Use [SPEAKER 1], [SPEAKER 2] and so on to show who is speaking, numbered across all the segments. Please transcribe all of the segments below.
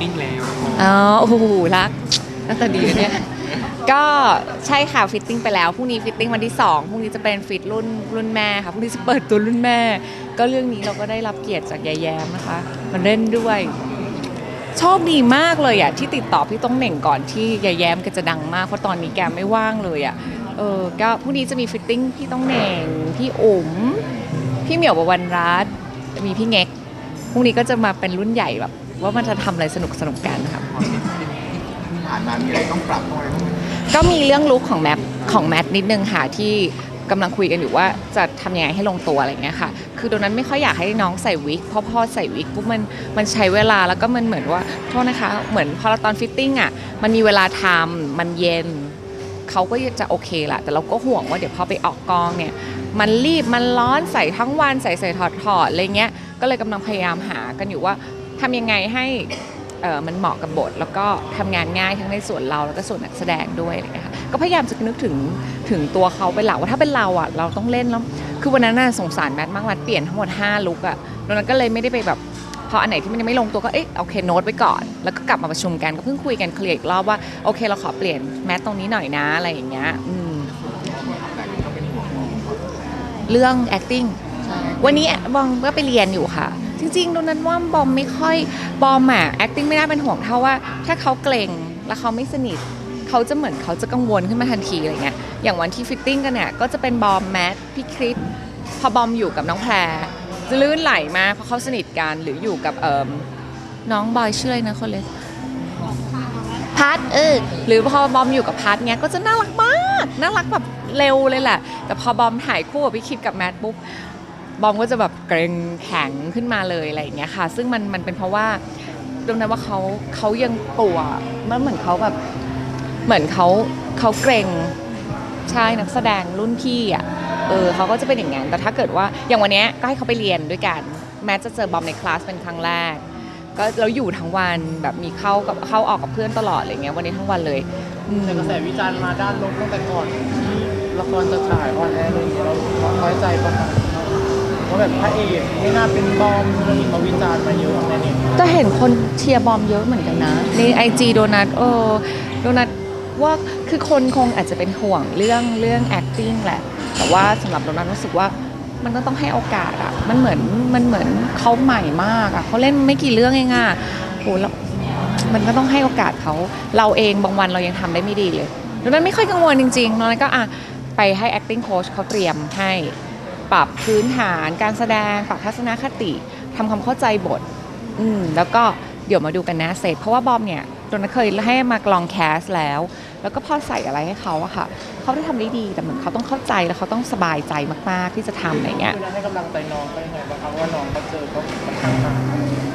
[SPEAKER 1] ติ้งแล้ว
[SPEAKER 2] อ๋อโอ้โหรักน่าตาดีนะเนี่ยก็ใช่ค่ะฟิตติ้งไปแล้วพรุ่งนี้ฟิตติ้งวันที่2พรุ่งนี้จะเป็นฟิตรุ่นรุ่นแม่ค่ะพรุ่งนี้จะเปิดตัวรุ่นแม่ ก็เรื่องนี้เราก็ได้รับเกียรติจากยายแย้มนะคะ มันเล่นด้วยโชคดีมากเลยอะที่ติดต่อพี่ต้องเหน่งก่อนที่ยายแย้มแกจะดังมากเพราะตอนนี้แกไม่ว่างเลยอะเออก็พรุ่งนี้จะมีฟิตติ้งพี่ต้องเหน่งพี่อุ๋มพี่เหมียวประวันรัตน์มีพี่เง็กพรุ่งนี้ก็จะมาเป็นรุ่นใหญ่แบบ ว่ามันจะทำอะไรสนุกสนุกๆกันนะคะ
[SPEAKER 3] ผ่านมามีอะไรต้องปรับต้องอะไรบ้างไหม
[SPEAKER 2] ก็มีเรื่องลุคของแมทของแมทนิดนึงค่ะที่กำลังคุยกันอยู่ว่าจะทำยังไงให้ลงตัวอะไรเงี้ยค่ะ คือตรงนั้นไม่ค่อยอยากให้น้องใส่วิกเพราะพอใส่วิกปุ๊บมันมันใช้เวลาแล้วก็มันเหมือนว่าโทษนะคะ เหมือนพอเราตอนฟิตติ้งอะมันมีเวลาทำมันเย็น เขาก็จะโอเคแหละแต่เราก็ห่วงว่าเดี๋ยวพอไปออกกองเนี่ย มันรีบมันร้อนใส่ทั้งวันใส่ใส่ถอดถอดอะไรเงี้ยก็เลยกำลังพยายามหากันอยู่ว่า ทำยังไงให้เออมันเหมาะกับบท แล้วก็ทำงานง่ายทั้งในส่วนเราแล้วก็ส่วนนักแสดงด้วยอะไรเงี้ยค่ะก็พยายามจะนึกถึงถึงตัวเขาเป็นหลักว่าถ้าเป็นเราอะเราต้องเล่นแล้วคือวันนั้นน่ะสงสารแมทมากแมทเปลี่ยนทั้งหมด5ลุกอะดังนั้นก็เลยไม่ได้ไปแบบพออันไหนที่มันยังไม่ลงตัวก็เอ๊ะโอเคโน้ตไว้ก่อน แล้วก็กลับมาประชุมกันก็เพิ่งคุยกันเคลียร์อีกรอบว่าโอเคเราขอเปลี่ยนแมทตรงนี้หน่อยนะอะไรอย่างเงี้ยอืม
[SPEAKER 3] เรื่
[SPEAKER 2] อง acting วันนี้บอมก็ไปเรียนอยู่ค่ะ จริงๆตรงนั้นว่าบอมไม่ค่อยบอมอะ acting ไม่น่าเป็นห่วงเท่าว่า ถ้าเขาเกรงแล้วเขาไม่สนิทเขาจะเหมือนเขาจะกังวลขึ้นมาทันทีอะไรเงี้ยอย่างวันที่ฟิตติ้งกันเนี่ยก็จะเป็นบอมแมทพี่คริสพอบอมอยู่กับน้องแพรจะลื่นไหลมากเพราะเขาสนิทกันหรืออยู่กับเอ่มน้องบอยชื่ออะไรนะคนเล็กพัดเออหรือพอบอมอยู่กับพัดเนี้ยก็จะน่ารักมาก น่ารักแบบเร็วเลยแหละ แต่พอบอมถ่ายคู่กับพี่คิดกับแมทปุ๊บ บอมก็จะแบบเกรงแข็งขึ้นมาเลยอะไรอย่างเงี้ยค่ะ ซึ่งมันมันเป็นเพราะว่าตรงนั้นว่าเขาเขายังกลัวมันเหมือนเขาแบบเหมือนเขาเขาเกรงใช่นักแสดงรุ่นพี่อะเออเขาก็จะเป็นอย่างนั้นแต่ถ้าเกิดว่าอย่างวันเนี้ยก็ให้เขาไปเรียนด้วยกัน แม้จะเจอบอมในคลาสเป็นครั้งแรก ก็เราอยู่ทั้งวันแบบมีเข้ากับเข้าออกกับเพื่อนตลอดอะไรเงี้ยวันนี้ทั้งวันเลยอืม
[SPEAKER 4] แต่กระแสวิจารณ์มาด้านลบตั้งแต่ก่อนที่ละครจะฉายออนแอร์อะไรอย่างเงี้ยเราเราน้อยใจปะคะ ว่าแบบพระเอกไม่น่าเป็นบอมอะไรอย่างเงี้ยมาวิจารณ์มาเยอะในเน็ต
[SPEAKER 2] แต่เห็นคนเชียร์บอมเยอะเหมือนกันนะในไอจีโดนัทเออโดนัทว่าคือคนคงอาจจะเป็นห่วงเรื่องเรื่อง acting แหละ แต่ว่าสำหรับโดนัทรู้สึกว่ามันก็ต้องให้โอกาสอะมันเหมือนมันเหมือนเขาใหม่มากอะเขาเล่นไม่กี่เรื่องเองอะโหแล้วมันก็ต้องให้โอกาสเขาเราเองบางวันเรายังทำได้ไม่ดีเลยโดนัทไม่ค่อยกังวลจริงๆโดนัทก็อะไปให้ acting coach เขาเตรียมให้ ปรับพื้นฐานการแสดง ปรับทัศนคติทำความเข้าใจบท อืมแล้วก็เดี๋ยวมาดูกันนะเซตเพราะว่าบอมเนี่ยโดนเคยให้มากลองแคสแล้ว แล้วก็พอใส่อะไรให้เขาอะค่ะเขาได้ทำได้ดีแต่เหมือนเขาต้องเข้าใจแล้วเขาต้องสบายใจมากๆที่จะทำอะไรเงี้ย
[SPEAKER 4] คือให้กำลังใจน้องก็ยังไงบ้างครับว่าน้องก็เจอก็ค่อนข้างหนัก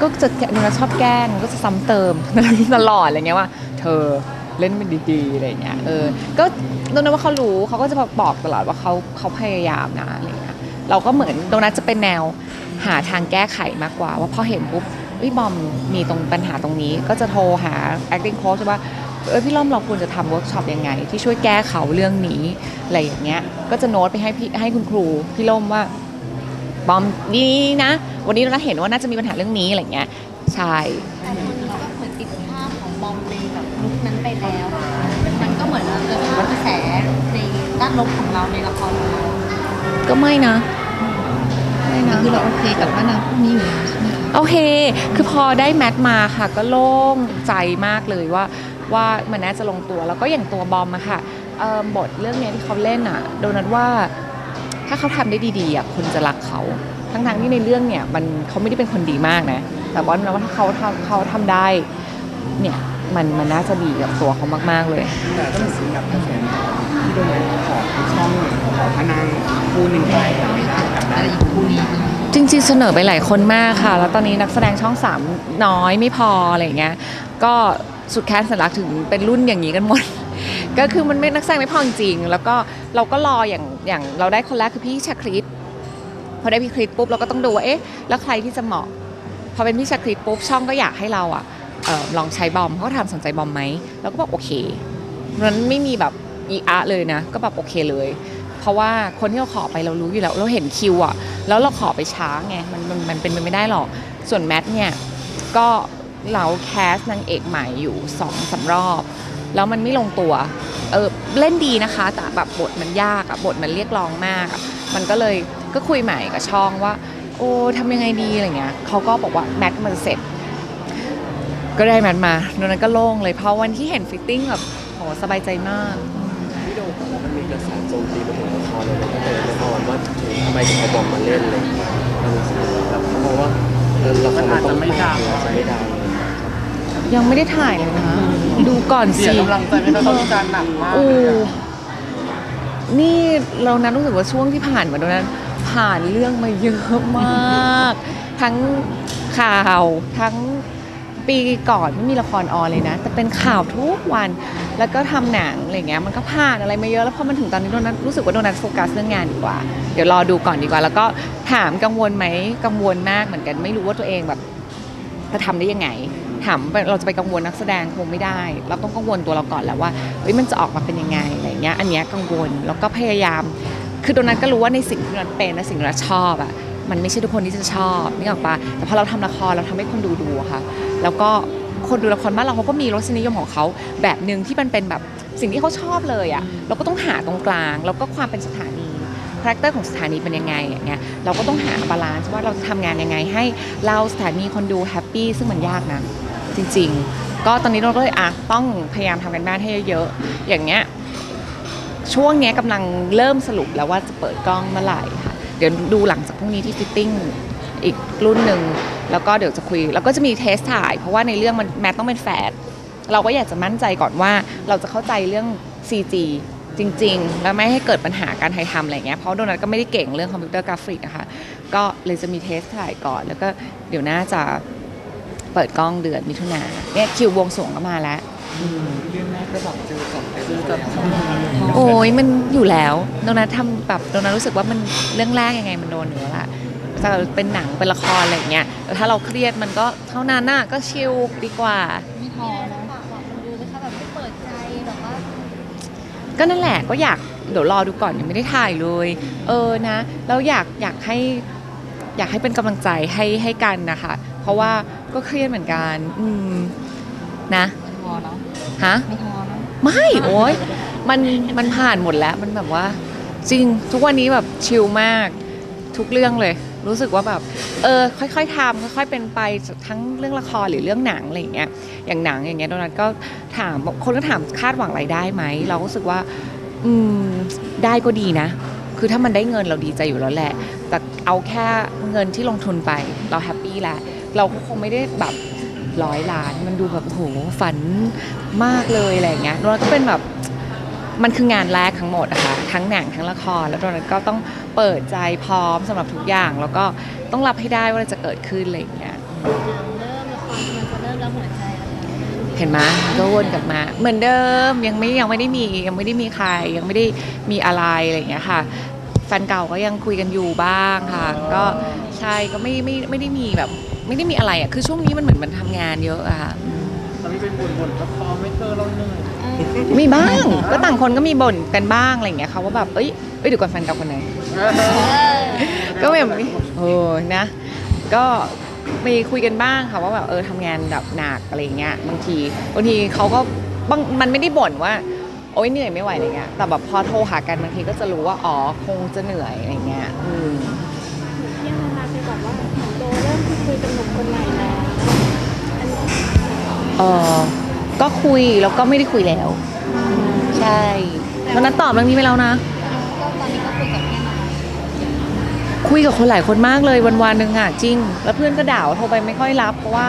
[SPEAKER 2] ก็จะโดนชอบแกล้งก็จะซ้ำเติม ตลอดอะไรเงี้ยว่า เธอเล่นมันดีๆอะไรเงี้ยเออก็โดนว่าเขารู้เขาก็จะบอกตลอดว่าเขาเขาพยายามนะอะไรเงี้ย เราก็เหมือนโดนัทจะเป็นแนวหาทางแก้ไขมากกว่า ว่าพอเห็นปุ๊บเอ้ยบอมมีตรงปัญหาตรงนี้ ก็จะโทรหา acting coach ว่าเออพี่ล่อมเราควรจะทำเวิร์กช็อปยังไง ที่ช่วยแก้เขาเรื่องนี้อะไรอย่างเงี้ย ก็จะโน้ตไปให้พี่ให้คุณครูพี่ล่มว่าบอมนี่นะ วันนี้เราเห็นว่าน่าจะมีปัญหาเรื่องนี้อะไรเงี้ยใช่
[SPEAKER 5] แต่คนเขาก็เหมือนติดภาพของบอมในแบบลุคนั้นไปแล้ว มันก็เหมือนเกิดภาพกระแสในด้านลบของเราในละครของเรา
[SPEAKER 2] ก็ไม่นะไม่นะ
[SPEAKER 5] คือเราโอเคกับว่านางพวกนี้อยู่แล้วใช่ไหมคะ
[SPEAKER 2] โอเค คือพอได้แมทมาค่ะ ก็โล่งใจมากเลยว่าว่ามันน่าจะลงตัวแล้วก็อย่างตัวบอมอะค่ะเอิ่มบทเรื่องเนี้ยที่เขาเล่นอะโดนัทว่า ถ้าเขาทำได้ดีๆอะคนจะรักเขาทั้งๆที่ในเรื่องเนี่ยมันเขาไม่ได้เป็นคนดีมากนะ แต่ว่าว่าถ้าเขาทำเขาทำได้เนี่ยมันมันน่าจะดีกับตัวเขามากๆเลย
[SPEAKER 1] แต่ต้องสิงกับกระแสที่โดนขอ ช่องขอพนังคู่หนึ่งไปแต่ไม่ได้กับ
[SPEAKER 5] อะไรอย่างคู่นี้
[SPEAKER 2] จริงๆเสนอไปหลายคนมากค่ะ แล้วตอนนี้นักแสดงช่องสามน้อยไม่พออะไรอย่างเงี้ยก็สุดแค้นสันลักถึงเป็นรุ่นอย่างนี้กันหมด ก็คือมันไม่นักแสดงไม่พอจริงๆแล้วก็เราก็รออย่างอย่างเราได้คนแรกคือพี่ชาคริตพอได้พี่คริตปุ๊บเราก็ต้องดูว่าเอ๊ะแล้วใครที่จะเหมาะ พอเป็นพี่ชาคริตปุ๊บช่องก็อยากให้เราอะเออลองใช้บอมเขาก็ถามสนใจบอมไหมเราก็บอกโอเคนั้นไม่มีแบบ อีอะเลยนะ ก็แบบโอเคเลย เพราะว่าคนที่เราขอไปเรารู้อยู่แล้วเราเห็นคิวอะแล้วเราขอไปช้าไงมันมันมันเป็นไปไม่ได้หรอก ส่วนแมทเนี่ยก็เราแคสนางเอกใหม่อยู่สองสารอบ แล้วมันไม่ลงตัวเออเล่นดีนะคะ แต่แบบบทมันยากอะบทมันเรียกร้องมากอะมันก็เลยก็คุยใหม่กับช่องว่า โอ้ทำยังไงดีอะไรเงี้ยเขาก็บอกว่าแมทมันเสร็จ ก็ได้แมทมาตอนนั้นก็โล่งเลยเพราะวันที่เห็นฟิตติ้งแบบโหสบายใจมาก
[SPEAKER 6] มบอกว่ามันมีกระแสโจมตีไปถึงละครเลยนะตั้งแต่ละครว่าทำไมถึงเอาบอมมาเล่นเลยเรารู้สึกแบบเพราะว่าเออละครมันต้องไม่ดังอาจจะไม่ดังเลย
[SPEAKER 2] ยังไม่ได้ถ่ายเลยนะ ดูก่อน
[SPEAKER 4] เสี
[SPEAKER 2] สิ
[SPEAKER 4] ยกำลังใจไม่ได้ต้องวิจารณ์หนักมาก
[SPEAKER 2] โอ้
[SPEAKER 4] เลยอะ
[SPEAKER 2] นี่เรานั้นรู้สึกว่าช่วงที่ผ่านมาตรงนั้น ผ่านเรื่องมาเยอะมาก ทั้งข่าวทั้งปีก่อนไม่มีละครออนเลยนะ แต่เป็นข่าวทุกวัน แล้วก็ทำหนังอะไรเงี้ยมันก็ผ่านอะไรมาเยอะแล้วพอมันถึงตอนนี้โดนัทรู้สึกว่าโดนัทโฟกัสเรื่องงานดีกว่า เดี๋ยวรอดูก่อนดีกว่า แล้วก็ถามกังวลไหมกังวลมากเหมือนกันไม่รู้ว่าตัวเองแบบจะทำได้ยังไง ถามเราจะไปกังวลนักแสดงคงไม่ได้ เราต้องกังวลตัวเราก่อนแล้วว่าเฮ้ยมันจะออกมาเป็นยังไงอะไรเงี้ยอันเนี้ยกังวลแล้วก็พยายาม คือตรงนั้นก็รู้ว่าในสิ่งที่เราเป็นและสิ่งที่เราชอบอะมันไม่ใช่ทุกคนที่จะชอบนี่ออกปะแต่พอเราทำละครเราทำให้คนดูดูค่ะ แล้วก็ คนดูละครบ้านเราเขาก็มีรสนิยมของเขาแบบหนึ่งที่มันเป็นแบบสิ่งที่เขาชอบเลยอะเราก็ต้องหาตรงกลาง แล้วก็ความเป็นสถานีคาแรคเตอร์ของสถานีเป็นยังไงอย่างเงี้ยเราก็ต้องหาบาลานซ์ว่าเราจะทำงานยังไง ให้เราสถานีคนดูแฮปปี้ซึ่งมันยากนะจริง ๆ ก็ตอนนี้เราก็เลยอะต้องพยายามทำกันบ้านให้เยอะๆอย่างเงี้ยช่วงเนี้ยกำลังเริ่มสรุปแล้วว่าจะเปิดกล้องเมื่อไหร่ค่ะเดี๋ยวดูหลังจากพรุ่งนี้ที่ฟิตติ้งอีกรุ่นหนึ่ง แล้วก็เดี๋ยวจะคุย แล้วก็จะมีเทสถ่าย เพราะว่าในเรื่องมันแมทต้องเป็นแฝดเราก็อยากจะมั่นใจก่อนว่าเราจะเข้าใจเรื่อง CG จริง ๆ แล้วไม่ให้เกิดปัญหาการถ่ายทำอะไรเงี้ยเพราะโดนัทก็ไม่ได้เก่งเรื่องคอมพิวเตอร์กราฟิกนะคะก็เลยจะมีเทสถ่ายก่อน แล้วก็เดี๋ยวน่าจะเปิดกล้องเดือนมิถุนาเนี่ยคิวบวงสรวงก็มาแล้ว
[SPEAKER 1] เรื่องแรกก็แบบเจอจับ
[SPEAKER 4] คือจะ
[SPEAKER 2] โอ้ยมันอยู่แล้วโดนัททำแบบโดนัทรู้สึกว่ามันเรื่องแรกยังไงมันโดนอยู่แล้วล่ะ จะเป็นหนังเป็นละครอะไรอย่างเงี้ยแต่ถ้าเราเครียดมันก็เท่านั้นน่ะก็ชิลดีกว่า
[SPEAKER 5] ไม่พอนะฝากบอกคนดูไหมคะแบบไม่เปิดใจแบบว่า
[SPEAKER 2] ก็นั่นแหละก็อยากเดี๋ยวรอดูก่อนยังไม่ได้ถ่ายเลย เออนะแล้วอยากอยากให้อยากให้เป็นกำลังใจให้ให้กันนะคะ เพราะว่าก็เครียดเหมือนกัน อืมนะ
[SPEAKER 5] ไม่พอเนาะ
[SPEAKER 2] ฮะ
[SPEAKER 5] ไม่พอเนาะ
[SPEAKER 2] ไม่โอ้ยมันมันผ่านหมดแล้วมันแบบว่า จริงทุกวันนี้แบบชิลมาก ทุกเรื่องเลย รู้สึกว่าแบบเออค่อยๆทำค่อยๆเป็นไปทั้งเรื่องละครหรือเรื่องหนังอะไรอย่างเงี้ยอย่างหนังอย่างเงี้ยโดนัทก็ถามคนก็ถามคาดหวังรายได้ไหมเราก็รู้สึกว่าอืมได้ก็ดีนะ คือถ้ามันได้เงินเราดีใจอยู่แล้วแหละ แต่เอาแค่เงินที่ลงทุนไปเราแฮปปี้แล้วเราก็คงไม่ได้แบบร้อยล้านมันดูแบบโหฝันมากเลยอะไรอย่างเงี้ยแล้วก็เป็นแบบ มันคืองานแรกทั้งหมดอะค่ะทั้งหนังทั้งละคร แล้วตอนนั้นก็ต้องเปิดใจพร้อมสำหรับทุกอย่าง แล้วก็ต้องรับให้ได้ว่าอะไรจะเกิดขึ้นอะไรอย่างเงี้ย
[SPEAKER 5] เริ่มละครมันจะเริ่มแล้วหัวใจแล้ว
[SPEAKER 2] เห็นไหมก็วนกลับมา เหมือนเดิมยังไม่ยังไม่ได้มียังไม่ได้มีใคร ยังไม่ได้มีอะไรอะไรอย่างเงี้ยค่ะแฟนเก่าก็ยังคุยกันอยู่บ้างค่ะ ก็ใช่ก็ไม่ไม่ไม่ได้มีแบบ ไม่ได้มีอะไรอะคือช่วงนี้มันเหมือนมันทำงานเยอะอะค่ะ
[SPEAKER 4] เราไม่เป็นบ่นบ่นก็พอไม่เธอเราเหนื่อย
[SPEAKER 2] มีบ้างก็ต่างคนก็มีบ่นกันบ้างอะไรอย่างเงี้ยค่ะว่าแบบเอ้ยเอ้ยเดี๋ยวก่อนแฟนเก่าคนไหน ก็แบบโอ้นะ ก็มีคุยกันบ้างค่ะว่าแบบเออทำงานแบบหนักอะไรเงี้ยบางทีบางทีเขาก็บางมันไม่ได้บ่นว่าโอ๊ยเหนื่อยไม่ไหวอะไรเงี้ยแต่แบบพอโทรหากันบางทีก็จะรู้ว่าอ๋อคงจะเหนื่อยอะไรเงี้ยอืม
[SPEAKER 7] ที่ยังมาไปบอกว่าเหมือนโดเริ่มคุยกับหนุ่มคนใหม่แล้วอันนี้
[SPEAKER 2] เออ ก็คุยแล้วก็ไม่ได้คุยแล้ว ใช่ตอนนั้นตอบเรื่องนี้ไปแล้วนะ
[SPEAKER 5] ก็ตอนนี้ก็คุยกับแค่น้อย
[SPEAKER 2] คุยกับคนหลายคนมากเลยวันวันๆหนึ่งอะจริง แล้วเพื่อนก็ด่าว่าโทรไปไม่ค่อยรับ เพราะว่า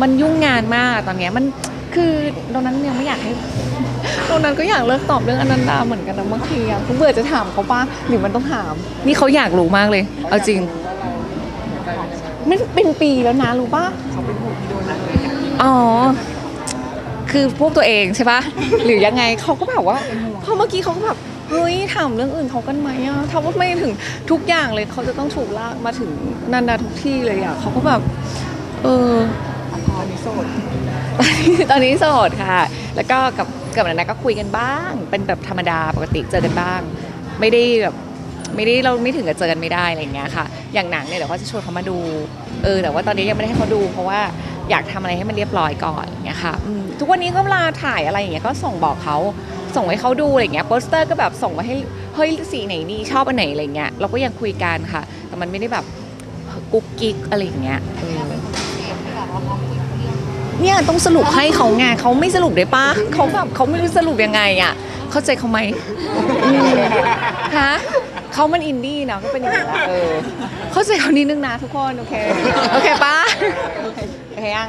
[SPEAKER 2] มันยุ่งงานมากตอนเนี้ยมันคือตรงนั้นยังไม่อยากให้ตรงนั้นก็อยากเลิกตอบเรื่องอนันดาเหมือนกันนะบางทีอะคุณเบื่อจะถามเขาปะหรือมันต้องถาม นี่เขาอยากรู้มากเลย เอาจริงมันเป็นปีแล้วนะรู้ปะ
[SPEAKER 1] เขาเป็นห่วงพี่โดนัทเลยอยาก
[SPEAKER 2] อ๋อ คือพวกตัวเองใช่ปะหรือยังไงเขาก็แบบว่าเพราะเมื่อกี้เขาก็แบบเฮ้ยถามเรื่องอื่นเขากันไหมอะทำว่าไม่ถึงทุกอย่างเลยเขาจะต้องถูกลากมาถึงนันดาทุกที่เลยอะเขาก็แบบเออ
[SPEAKER 1] ตอนนี้โสด
[SPEAKER 2] ตอนนี้โสดค่ะ แล้วก็กับกับนันดาก็คุยกันบ้าง เป็นแบบธรรมดาปกติเจอกันบ้าง ไม่ได้แบบไม่ได้เราไม่ถึงกับเจอกันไม่ได้อะไรอย่างเงี้ยค่ะ อย่างหนังเนี่ยเดี๋ยวเขาจะชวนเขามาดู เออแต่ว่าตอนนี้ยังไม่ได้ให้เขาดู เพราะว่า อยากทำอะไรให้มันเรียบร้อยก่อนอย่างเงี้ยค่ะทุกวันนี้ก็เวลาถ่ายอะไรอย่างเงี้ยก็ส่งบอกเขาส่งให้เขาดูอะไรอย่างเงี้ยโปสเตอร์ก็แบบส่งมาให้เฮ้ยสีไหนดีชอบอันไหนอะไรเงี้ยเราก็ยังคุยกันค่ะ แต่มันไม่ได้แบบกุ๊กกิ๊กอะไรอย่างเงี้ยเออ
[SPEAKER 5] เป็นคนพิเศษที่แบบว่าพอคุยเรื่อง
[SPEAKER 2] เนี่ยต้องสรุปให้เขาไงเขาไม่สรุปได้ปะเขาแบบเขาไม่รู้สรุปยังไงอะเข้าใจเขาไหมอืมฮะเขามันอินดี้เนาะก็เป็นอย่างนี้แหละเออเข้าใจเขานิดนึงนะทุกคน โอเค โอเคปะ โอเคยัง